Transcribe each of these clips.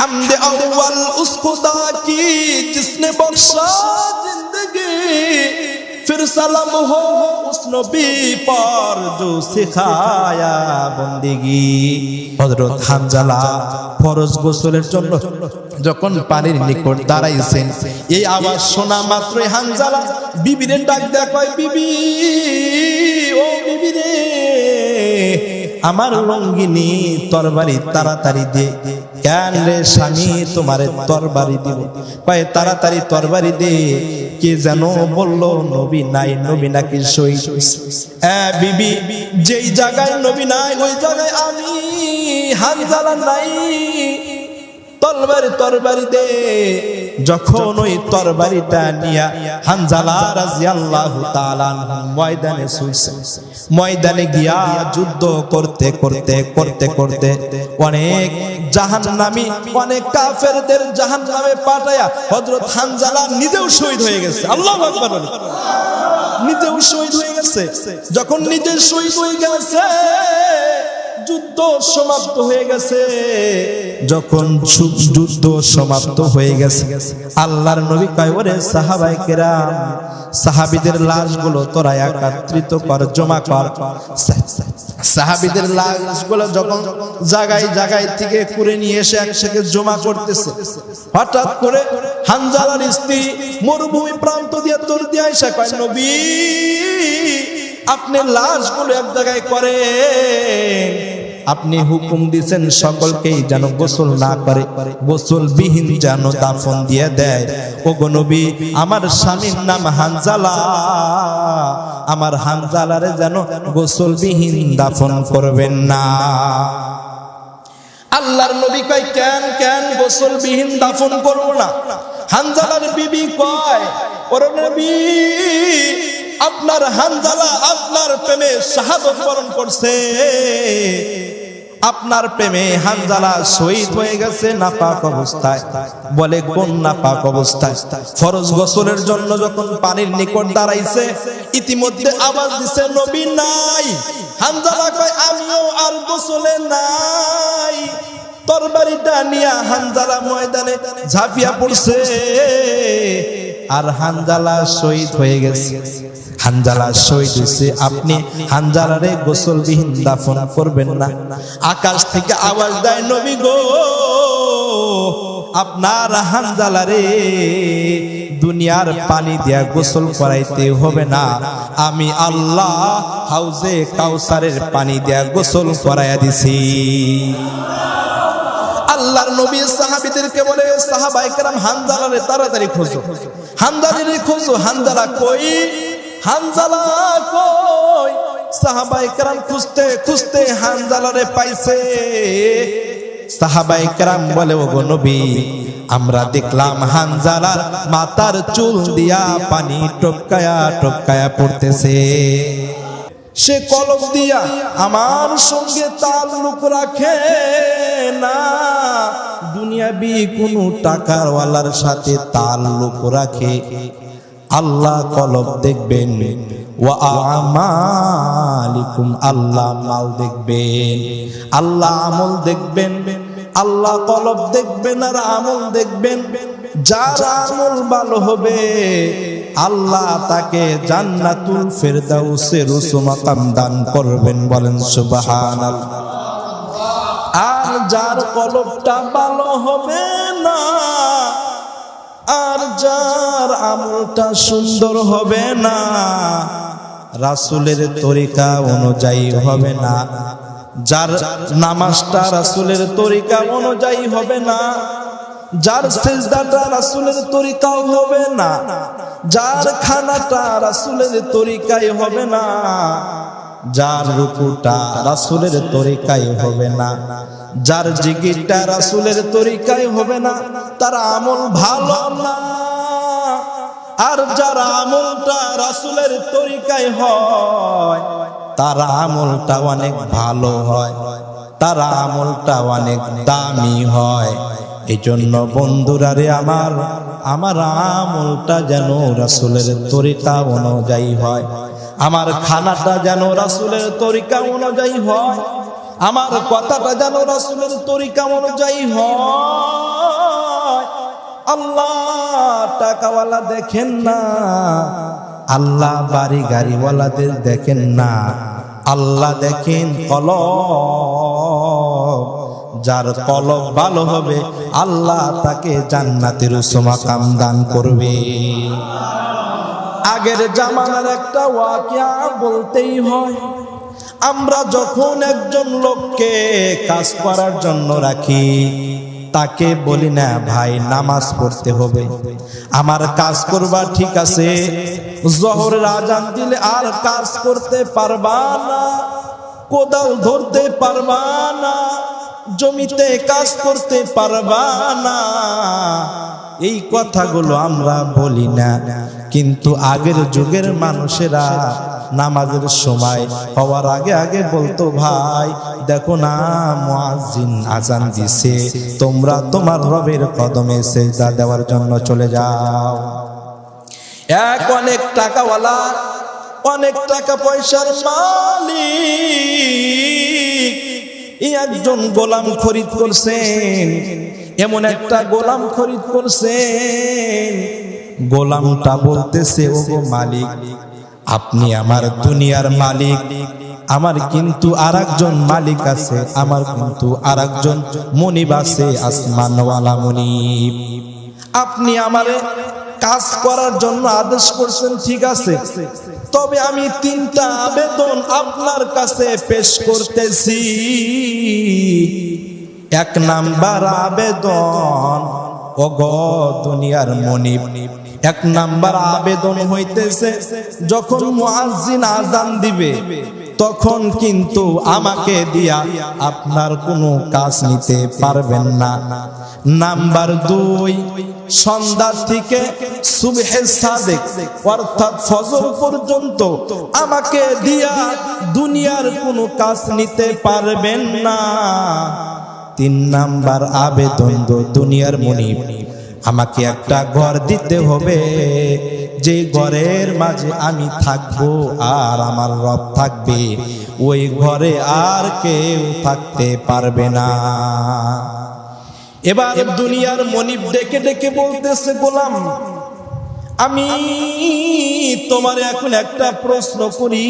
حمد اول اس خدا کی جس نے بخشا زندگی پھر سلام ہو اس نبی پر جو سکھایا بندگی حضرت হামজালা ফরজ গোসলের জন্য যখন পানির নিকট দাঁড়াইছেন, এই আওয়াজ শোনা মাত্রই হামজালা বিবিরে ডাক দেয় কয়, বিবি, ও বিবিরে। আমার লঙ্গিনী তরবারি তাড়াতাড়ি দে। কেন রে স্বামী, তোমার তরবারি দিব। পায়ে তাড়াতাড়ি তরবারি দে। কে যেন বলল, নবী নাই, নবী নাকি সই। বিবি, যেই জায়গায় নবী নাই, ওই জায়গায় আমি হানজালা নাই। তরবারি তরবারি যখন ওই তরবারিটা নিয়া হানজালা রাদিয়াল্লাহু তাআলা ময়দানে শুইছে। ময়দানে গিয়া যুদ্ধ করতে করতে করতে করতে অনেক জাহান্নামী, অনেক কাফেরদের জাহান্নামে পাঠায়া হযরত হানজালা নিজেও শহীদ হয়ে গেছে। আল্লাহু। নিজেও শহীদ হয়ে গেছে। যখন নিজে শহীদ হয়ে গেছে যুদ্ধ সমাপ্ত হয়ে গেছে। যখন যুদ্ধ সমাপ্ত হয়ে গেছে, আল্লাহর নবী কয় সাহাবাই কেরাম, সাহাবিদের লাশগুলো তোরা একত্রিত কর, জমা কর। সাহাবিদের লাশগুলো যখন জায়গায় জায়গায় থেকে করে নিয়ে এসে একসাথে জমা করতেছে, হঠাৎ করে হানজালার স্ত্রী মরুভূমি প্রান্ত দিয়ে তোর দিয়ে এসে কয়, নবী, আপনি লাশগুলো এক জায়গায় করে আপনি হুকুম দিছেন সকলকেই যেন গোসল না করে গোসল বিহীন যেন দাফন দিয়ে দেয়। ও গো নবী, আমার স্বামীর নাম হানজালা। আমার হানজালারে যেন গোসল বিহীন দাফন করবেন না। আল্লাহর নবী কয়, কেন কেন গোসল বিহীন দাফন করব না? হানজালার বিবি কয়, ওর নবী, আপনার হানজালা আপনার প্রেমে শাহাদত বরণ করছে। আপনার প্রেমে হানজালা শহীদ হয়ে গেছে নাপাক অবস্থায়। বলে কোন নাপাক অবস্থায়? ফরজ গোসলের জন্য যখন পানির নিকট দাঁড়াইছে, ইতিমধ্যে আওয়াজ দিছে, নবী নাই। হানজালা কয়, আমিও আর গোসলে নাই। তরবারিটা নিয়া হানজালা ময়দানে ঝাঁপিয়া পড়ছে। আর হানজালা শহীদ হয়ে গেছে। হানজালা শহীদ হয়েছে। আপনি হানজালারে গোসলবিহীন দাফন করবেন না। আকাশ থেকে আওয়াজ দেয়, নবী গো, আপনার হানজালারে দুনিয়ার পানি দিয়া গোসল করাইতে হবে না। আমি আল্লাহ হাউজে কাউসারের পানি দিয়া গোসল করাইয়া দিছি। নবী সাহাবীদেরকে বলে সাহাবাই কেরাম হানজালারে তাড়াতাড়ি খোঁজো। খোঁজো, হানজালা কই? হানজালা কই? খুঁজতে খুঁজতে পাইছে। সাহাবাই কেরাম বলে ও গো নবী, আমরা দেখলাম হানজালার মাথার চুল দিয়া পানি টপকায়া টপকায়া পড়তেছে। সে কলম দিয়া আমার সঙ্গে তাল্লুক রাখে না। দুনিয়াবি কোনো টাকারওয়ালার সাথে তাল্লুক রাখে। আল্লাহ কলব দেখবেন। ওয়া আল্লাহ মাল দেখবেন। আল্লাহ আমল দেখবেন। আল্লাহ কলব দেখবেন আর আমল দেখবেন। যার আমল ভালো হবে আল্লাহ তাকে জান্নাতুল ফেরদাউসের উসমাকাম দান করবেন বলেন সুবহানাল্লাহ। আর যার কলবটা ভালো হবে না, আর যার আমলটা সুন্দর হবে না, রাসুলের তরিকা অনুযায়ী হবে না। যার নামাজটা রাসূলের তরিকা অনুযায়ী হবে না যার সেজদাটা রাসুলের তরিকাও হবে না, যার খানাটা রাসূলের তরিকাই হবে না, যার রুকুটা রাসুলের তরিকায় হবে না, যার জিগিরটা রাসূলের তরিকাই হবে না, তার আমল ভালো না। আর যার আমলটা রাসুলের তরিকায় হয়, তার আমলটা অনেক ভালো হয়, তার আমলটা অনেক দামি হয়। এই জন্য বন্ধুরা রে আমার আমার আমলটা যেন রাসুলের তরিকা অনুযায়ী হয়। আমার খানাটা যেন রাসুলের তরিকা অনুযায়ী হয়। আমার কথাটা যেন রাসুলের তরিকা অনুযায়ী হয়। আল্লাহ টাকাওয়ালা দেখেন না, আল্লাহ বাড়ি গাড়িওয়ালাদের দেখেন না। আল্লাহ দেখেন কলব যার কলব ভালো হবে, আল্লাহ তাকে জান্নাতের সমাকাম দান করবে। আগের জামানার একটা ওয়াকিয়া বলতেই হয়, আমরা যখন একজন লোককে কাজ করার জন্য রাখি, তাকে বলি, না ভাই, নামাজ পড়তে হবে। আমার কাজ করবা ঠিক আছে, জহরের রাজান দিলে আর কাজ করতে পারবা না, কোদাল ধরতে পারবা না। জমিতে কাজ করতে পারবা না। এই কথাগুলো আমরা বলি না। কিন্তু আগের যুগের মানুষেরা নামাজের সময় হওয়ার আগে আগে বলতো, ভাই, দেখো না, মুয়াজ্জিন আজান দিছে। তোমরা তোমার রবের কদমে সেজদা দেওয়ার জন্য চলে যাও। এক অনেক টাকাওয়ালা, অনেক টাকা পয়সার মালিক এই একজন গোলাম খরিদ করছেন, এমন একটা গোলাম খরিদ করছেন। গোলামটা বলতেছে ও মালিক, আপনি আমার দুনিয়ার মালিক। আমার কিন্তু আর একজন মালিক আছে, আমার কিন্তু আর একজন মনিব আছে, আসমানওয়ালা মনিব। আপনি আমারে কাজ করার জন্য আদেশ করছেন, ঠিক আছে। তবে আমি তিনটা আবেদন আপনার কাছে পেশ করতেছি। এক নাম্বার আবেদন অগ দুনিয়ার মনিব। এক নাম্বার আবেদন হইতেছে, যখন মুয়াজ্জিন আজান দিবে তখন কিন্তু আমাকে দিয়া আপনার কোনো কাজ নিতে পারবেন না। নাম্বার দুই, সন্ধ্যা থেকে সুবহে সাদেক, অর্থাৎ ফজর পর্যন্ত আমাকে দিয়া দুনিয়ার কোনো কাজ নিতে পারবেন না। তিন নাম্বার আবেদন, দুনিয়ার মনিব, আমাকে একটা ঘর দিতে হবে। যে ঘরের মাঝে আমি থাকব আর আমার রব থাকবে, ওই ঘরে আর কেউ থাকতে পারবে না। এবার দুনিয়ার মনিব ডেকে ডেকে বলতেছে, গোলাম, আমি তোমার এখন একটা প্রশ্ন করি।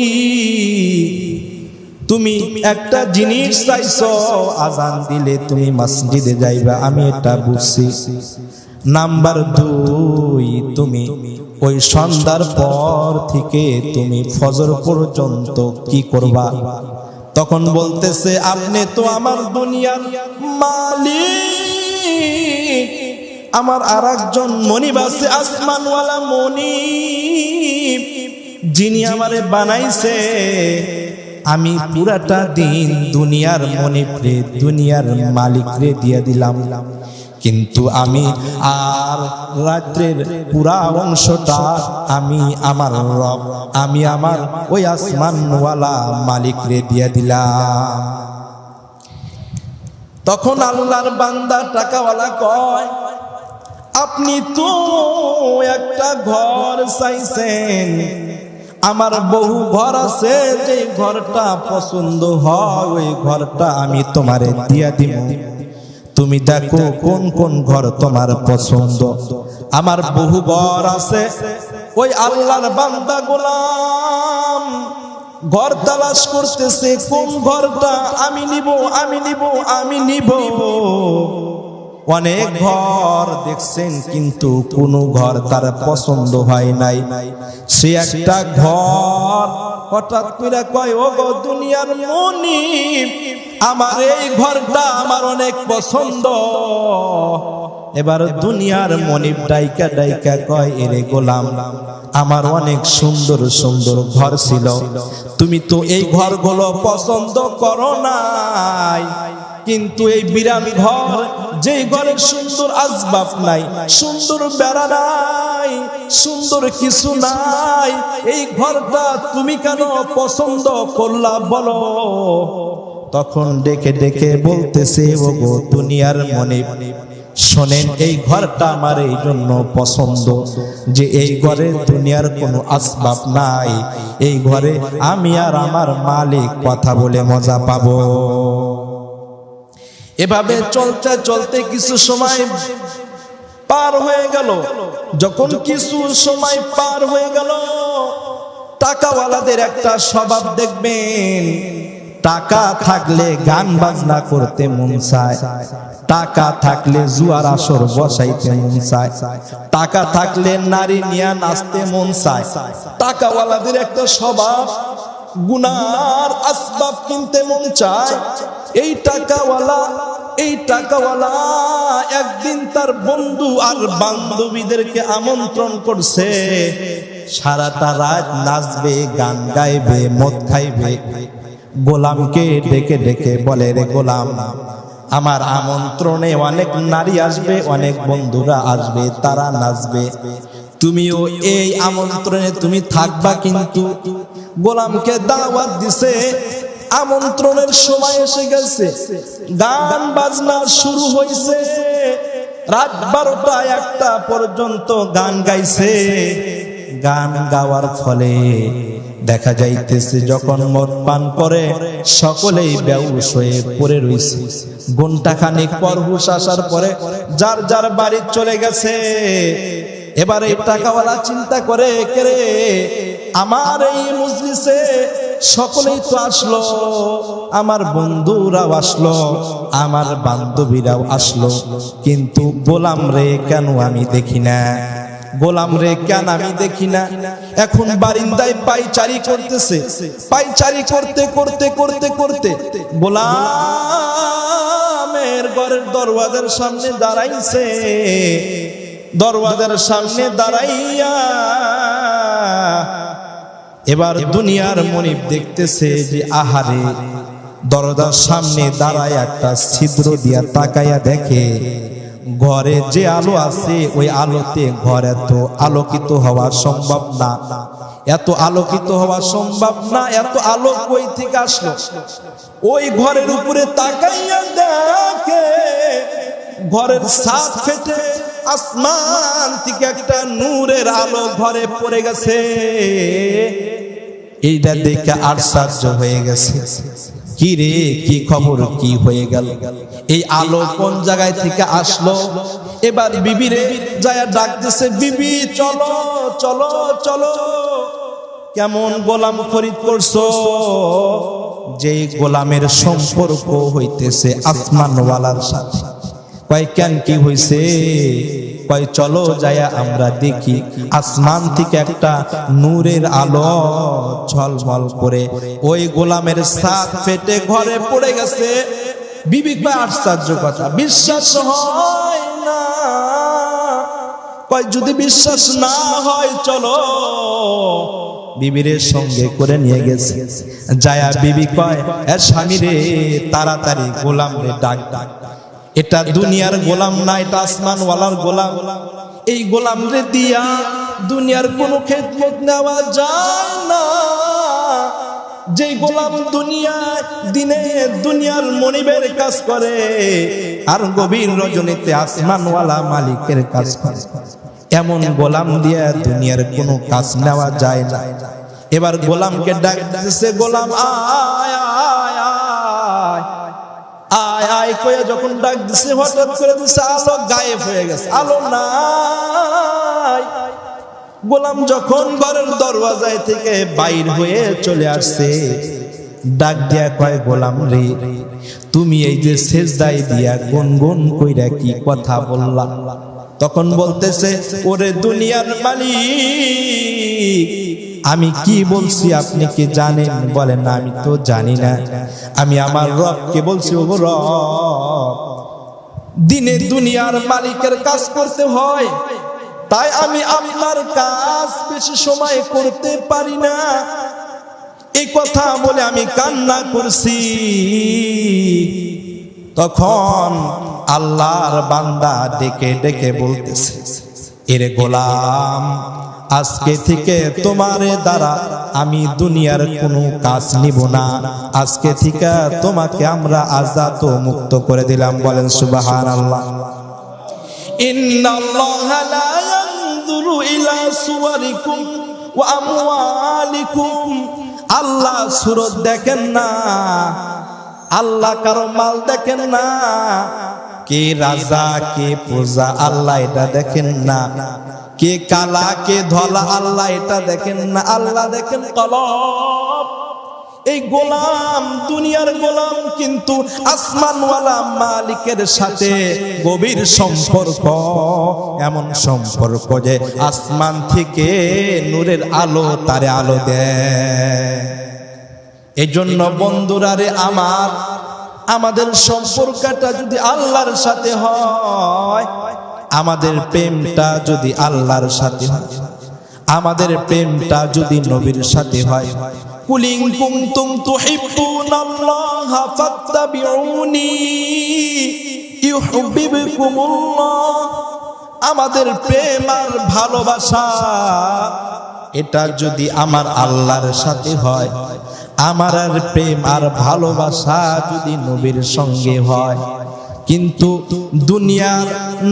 তুমি একটা জিনিস চাইছ, আজান দিলে তুমি মসজিদে যাইবা, আমি এটা বুঝছি। নাম্বার দুই, তুমি ওই সন্ধ্যার পর থেকে তুমি ফজর পর্যন্ত কি করবা? তখন বলতেছে, আপনি তো আমার দুনিয়ার মালিক। আমার আর একজন মনিব আছে, আসমানওয়ালা মনিব। যিনি আমারে বানাইছে। আমি পুরাটা দিন দুনিয়ার মনিবরে, দুনিয়ার মালিকরে দিয়ে দিলাম। কিন্তু আমি আর রাত্রের পুরা অংশটা আমি আমার রব, আমি আমার ওই আসমানওয়ালা মালিকরে দিয়ে দিলাম। তখন আল্লাহর বান্দা টাকাওয়ালা কয়, আপনি তো একটা ঘর চাইছেন। আমার বহু ঘর আছে, যে ঘরটা পছন্দ হয়, ওই ঘরটা আমি তোমারে দিয়া দিব। তুমি দেখো কোন কোন ঘর তোমার পছন্দ। আমার বহু বর আছে, ওই আল্লাহর বান্দা গোলাম। ঘর তালাশ করতেছে, কোন ঘরটা আমি নিব আমি নিব আমি নিব। অনেক ঘর দেখছেন, কিন্তু কোন ঘর তার পছন্দ হয় নাই। সে একটা ঘর, হঠাৎ করে কয় ও গো দুনিয়ার মনি, আমার এই ঘরটা আমার অনেক পছন্দ। এবার দুনিয়ার মনিব ডাইকা ডাইকা কয়, এরে গোলাম, আমার অনেক সুন্দর সুন্দর ঘর ছিল। তুমি তো এই ঘরগুলো পছন্দ করো নাই। কিন্তু এই বিরাট ঘর যে ঘরে সুন্দর আসবাব নাই, সুন্দর বেড়া নাই, সুন্দর কিছু নাই। এই ঘরটা তুমি কেন পছন্দ করলা বলো? তখন ডেকে ডেকে বলতেছে ও গো দুনিয়ার মনে শোনেন, এই ঘরটা আমার এই জন্য পছন্দ যে এই ঘরে দুনিয়ার কোনো আসবাব নাই। এই ঘরে আমি আর আমার মালিক কথা বলে মজা পাবো। এভাবে চলতে চলতে কিছু সময় পার হয়ে গেল। যখন কিছু সময় পার হয়ে গেল, টাকাওয়ালাদের একটা স্বভাব দেখবেন, টাকা থাকলে গান বাজনা করতে মন চায়, টাকা থাকলে জুয়ার আসর বসাইতে মন চায়, টাকা থাকলে নারী নিয়ে নাচতে মন চায়। টাকাওয়ালাদের একটা স্বভাব, গুনার আসবাব কিনতে মন চায়, এই টাকাওয়ালা টাকাওয়ালা একদিন তার বন্ধু আর বান্ধবীদেরকে আমন্ত্রণ করছে। সারাটা রাত নাচবে, গান গাইবে, মদ খাইবে। গোলামকে ডেকে ডেকে বলে, রে গোলাম, আমার আমন্ত্রণে অনেক নারী আসবে, অনেক বন্ধুরা আসবে, তারা নাচবে। তুমিও এই আমন্ত্রণে তুমি থাকবা কিন্তু। গোলামকে দাওয়াত দিছে আমন্ত্রণের সময় এসে গেছে। গান বাজনা শুরু হয়েছে রাত বারোটা একটা পর্যন্ত গান গাইছে। গান গাওয়ার ফলে দেখা যাইতেছে, যখন মদ পান করে, সকলেই বেউস হয়ে পড়ে রইছে। ঘণ্টা খানিক পর হুশ আসার পরে যার যার বাড়ি চলে গেছে। এবারে টাকাওয়ালা চিন্তা করে কেরে আমার এই মজলিসে সকলেই তো আসলো, আমার বন্ধুরাও আসলো, আমার বান্ধবীরাও আসলো। কিন্তু গোলাম রে কেন আমি দেখি না? গোলাম রে কেন আমি দেখি না? এখন বারিন্দায় পাইচারি করতেছে, পাইচারি করতে করতে করতে করতে গোলামের ঘরের দরওয়াজার সামনে দাঁড়াইছে। দরওয়াজার সামনে দাঁড়াইয়া এবার দুনিয়ার মনিব দেখতেছে যে আহারে দরজার সামনে দাঁড়ায় একটা ছিদ্র দিয়া তাকাইয়া দেখে, ঘরে যে আলো আছে, ওই আলোতে ঘর এত আলোকিত হওয়া সম্ভব না। এত আলোকিত হওয়া সম্ভব না, এত আলো কই থেকে আসলো? ওই ঘরের উপরে তাকাইয়া দেখে, ঘরের ছাদ ফেটে আসমান থেকে একটা নূরের আলো ঘরে পড়ে গেছে। এইটা দেখে আশ্চর্য হয়ে গেছে। কি রে, কি খবর, কি হয়ে গেল? এই আলো কোন জায়গায় থেকে আসলো? এবার বিবি রে যায় ডাকতেছে, বিবি, চলো চলো চলো। কেমন গোলাম খরিদ করছ? যে গোলামের সম্পর্ক হইতেছে আসমানওয়ালার সাথে। কয় কেন কি হইছে? কয় চলো যায়া আমরা দেখি। আসমান থেকে একটা নূরের আলো ঝলমল করে। ওই গোলামের সাত ফেটে ঘরে পড়ে গেছে। বিবি কয় আশ্চর্য কথা, বিশ্বাস হয় না। কয়, যদি বিশ্বাস না হয়, চলো বিবিরের সঙ্গে করে নিয়ে গেছে। যায়া বিবি কয় স্বামী রে, তাড়াতাড়ি গোলাম রে ডাক ডাক। এটা দুনিয়ার গোলাম না, এটা আসমানওয়ালার গোলাম। এই গোলাম রে দিয়া দুনিয়ার কোনো খেদমত নেওয়া যায় না। যে গোলাম দুনিয়ায় দিনে দুনিয়ার মনিবের কাজ করে, আর গভীর রজনীতে আসমানওয়ালা মালিকের কাজ করে। এমন গোলাম দিয়া দুনিয়ার কোনো কাজ নেওয়া যায় না। এবার গোলামকে ডাক দিতেছে গোলাম আয় আয় আয় কয়ে যখন ডাক দিছে, হঠাৎ করে দিছে আলো গায়েব হয়ে গেছে। আলো নাই। গোলাম যখন ঘরের দরওয়াজায় থেকে বাইর হয়ে চলে আসছে, ডাক দিয়া কয়, গোলাম রে, তুমি এই যে শেষদাই দিয়া গুন গুন কইরা কি কথা বললা? তখন বলতেছে, ওরে দুনিয়ার মালিক আমি কি বলছি আপনি কি জানেন? বলেন, আমি তো জানি না। আমি আমার রবকে বলছি, ও রব, দিনে দুনিয়ার মালিকের কাজ করতে হয়। তাই আমি আপনার কাজ বেশি সময় করতে পারি না। এই কথা বলে আমি কান্না করছি। তখন আল্লাহর বান্দা ডেকে ডেকে বলতেছে, এরে গোলাম আজকে থেকে তোমার দ্বারা আমি দুনিয়ার কোনো কাজ নিব না। আজকে থেকে তোমাকে আমরা আজাদ মুক্ত করে দিলাম, বলেন সুবাহান আল্লাহ আল্লাহ সুরত দেখেন না, আল্লাহ কারও মাল দেখেন না। কে রাজা, কে প্রজা, আল্লাহ এটা দেখেন না। কে কালা, কে ধলা, আল্লাহ এটা দেখেন না, আল্লাহ দেখেন কলব। এই গোলাম, দুনিয়ার গোলাম কিন্তু আসমানওয়ালা মালিকের সাথে গভীর সম্পর্ক। এমন সম্পর্ক যে আসমান থেকে নূরের আলো তারে আলো দেয়। এই জন্য বন্ধুরা রে আমার, আমাদের সম্পর্কটা যদি আল্লাহর সাথে হয় আমাদের প্রেমটা যদি আল্লাহর সাথে হয়, আমাদের প্রেমটা যদি নবীর সাথে হয়, কুলিং কুনতুম তুহিব্বুনাল্লাহ ফাত্তাবিউনি, ইউহিব্বুকুমুল্লাহ। আমাদের প্রেম আর ভালোবাসা, এটা যদি আমার আল্লাহর সাথে হয়, আমার আর প্রেম আর ভালোবাসা যদি নবীর সঙ্গে হয় কিন্তু দুনিয়ার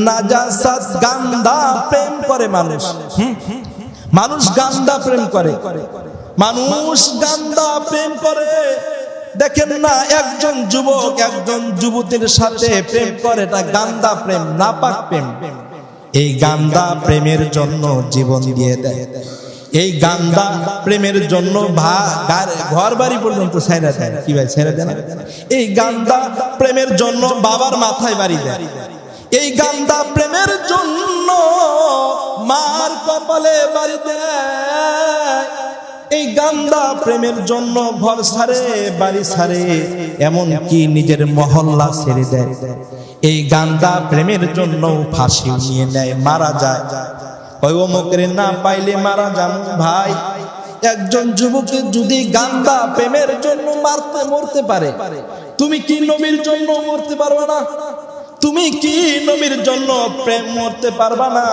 নাজাসাত গান্দা প্রেম করে মানুষ। মানুষ গান্দা প্রেম করে। মানুষ গান্দা প্রেম করে। দেখেন না, একজন যুবক একজন যুবতীর সাথে প্রেম করে, এটা গান্দা প্রেম, নাপাক প্রেম। এই গান্দা প্রেমের জন্য জীবন দিয়ে দেয়। এই গান্দা প্রেমের জন্য ঘর বাড়ি পর্যন্ত ছেড়ে দেয়। কি ভাই, ছেড়ে দেয় এই গান্দা প্রেমের জন্য বাবার মাথায় বাড়ি দেয়। এই গান্দা প্রেমের জন্য মার কপালে বাড়ি দেয়। এই গান্দা প্রেমের জন্য ঘর ছাড়ে বাড়ি ছাড়ে এমন কি নিজের মহল্লা ছেড়ে দেয়। এই গান্দা প্রেমের জন্য ফাঁসি নিয়ে নেয়, মারা যায়। ওই অমুকের না পাইলে মারা যান ভাই। একজন যুবকের যদি গান্দা প্রেমের জন্য মারতে মরতে পারে, তুমি কি নবীর জন্য মরতে পারবে না? তুমি কি নবীর জন্য প্রেম মরতে পারবা না?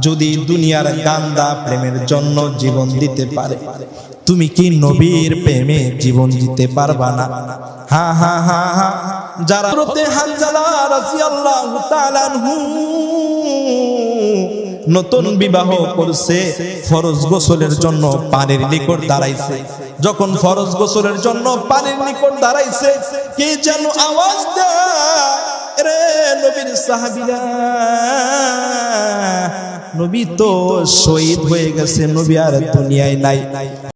যদি দুনিয়ার গান্দা প্রেমের জন্য জীবন দিতে পারে, তুমি কি নবীর প্রেমে জীবন দিতে পারবা না? হা হা হা হা। যারা হানজালা রাদিয়াল্লাহু তাআলা নতুন বিবাহ করছে, ফরজ গোসলের জন্য পানির নিকট দাঁড়াইছে। যখন ফরজ গোসলের জন্য পানির নিকট দাঁড়াইছে, কে যেন আওয়াজ দেয়, রে নবীর সাহাবীরা, নবী তো শহীদ হয়ে গেছে, নবী আর দুনিয়ায় নাই।